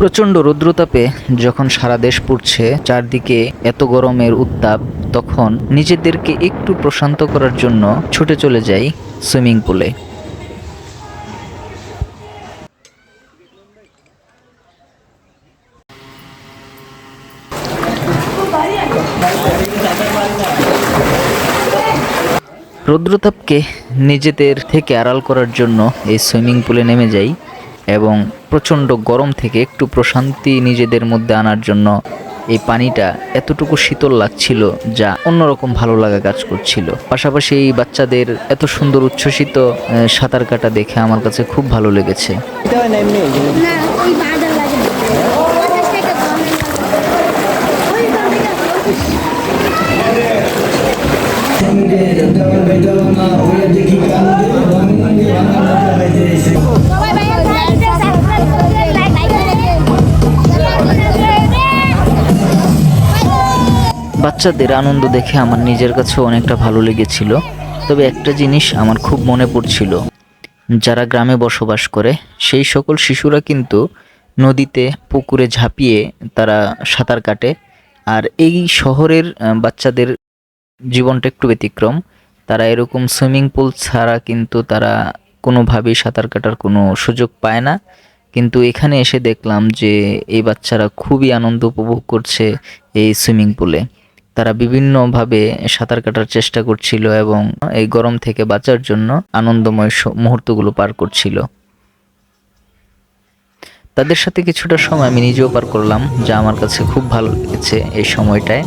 প্রচণ্ড রৌদ্রতাপে যখন সারা দেশ পুড়ছে, চারদিকে এত গরমের উত্তাপ, তখন নিজেদেরকে একটু প্রশান্ত করার জন্য ছুটে চলে যাই সুইমিং পুলে। রৌদ্রতাপকে নিজেদের থেকে আড়াল করার জন্য এই সুইমিং পুলে নেমে যাই এবং প্রচণ্ড গরম থেকে একটু প্রশান্তি নিজেদের মধ্যে আনার জন্য এই পানিটা এতটুকু শীতল লাগছিল যা অন্যরকম ভালো লাগা কাজ করছিল। পাশাপাশি এই বাচ্চাদের এত সুন্দর উচ্ছ্বসিত সাঁতার কাটা দেখে আমার কাছে খুব ভালো লেগেছে। সবাই বাচ্চাদের আনন্দ দেখে আমার নিজের কাছেও অনেকটা ভালো লেগেছিল। তবে একটা জিনিস আমার খুব মনে পড়ছিল। যারা গ্রামে বসবাস করে, সেই সকল শিশুরা কিন্তু নদীতে, পুকুরে ঝাঁপিয়ে তারা সাঁতার কাটে। আর এই শহরের বাচ্চাদের জীবনটা একটু ব্যতিক্রম। তারা এরকম সুইমিং পুল ছাড়া কিন্তু তারা কোনোভাবেই সাঁতার কাটার কোনো সুযোগ পায় না। কিন্তু এখানে এসে দেখলাম যে, এই বাচ্চারা খুবই আনন্দ উপভোগ করছে এই সুইমিং পুলে। তারা বিভিন্নভাবে সাঁতার কাটার চেষ্টা করছিল এবং এই গরম থেকে বাঁচার জন্য আনন্দময় মুহূর্তগুলো পার করছিল। তাদের সাথে কিছুটা সময় আমি নিজেও পার করলাম, যা আমার কাছে খুব ভালো লেগেছে এই সময়টায়।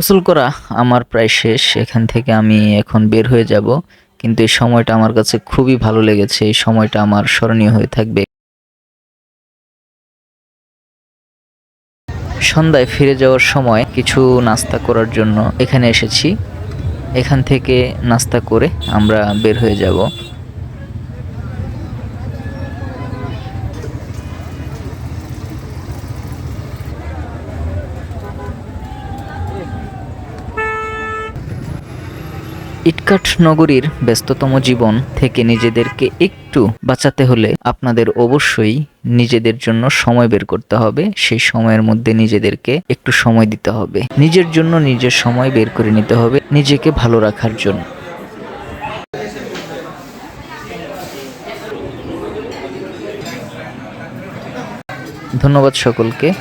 গোসল করা আমার প্রায় শেষ। এখান থেকে আমি এখন বের হয়ে যাব। কিন্তু এই সময়টা আমার কাছে খুবই ভালো লেগেছে। এই সময়টা আমার স্মরণীয় হয়ে থাকবে। সন্ধ্যায় ফিরে যাওয়ার সময় কিছু নাস্তা করার জন্য এখানে এসেছি। এখান থেকে নাস্তা করে আমরা বের হয়ে যাব। ইটকাট নগরীর ব্যস্ততম জীবন থেকে নিজেদেরকে একটু বাঁচাতে হলে আপনাদের অবশ্যই নিজেদের জন্য সময় বের করতে হবে। সেই সময়ের মধ্যে নিজেদেরকে একটু সময় দিতে হবে। নিজের জন্য নিজের সময় বের করে নিতে হবে নিজেকে ভালো রাখার জন্য। ধন্যবাদ সকলকে।